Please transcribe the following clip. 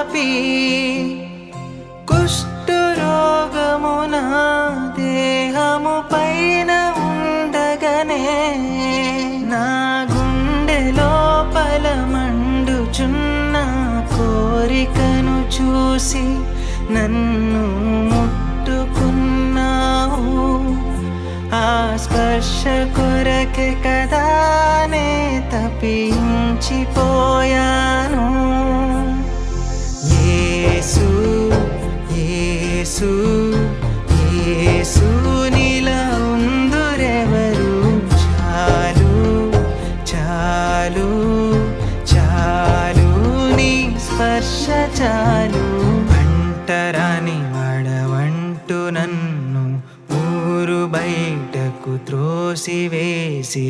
వ్యాపి కుష్ఠరోగమున దేహము పైన ఉండగనే. నా గుండె లోపల మండుచున్న కోరికను చూసి నన్ను ముట్టుకున్నావు. ఆ స్పర్శ కొరకే కదానే తప్పించిపో యేసు యేసు నీలా ఉందురెవరు? చాలు చాలు చాలు నీ స్పర్శ చాలు. అంటరాని వాడవంటూ నన్ను ఊరు బయటకు త్రోసివేసి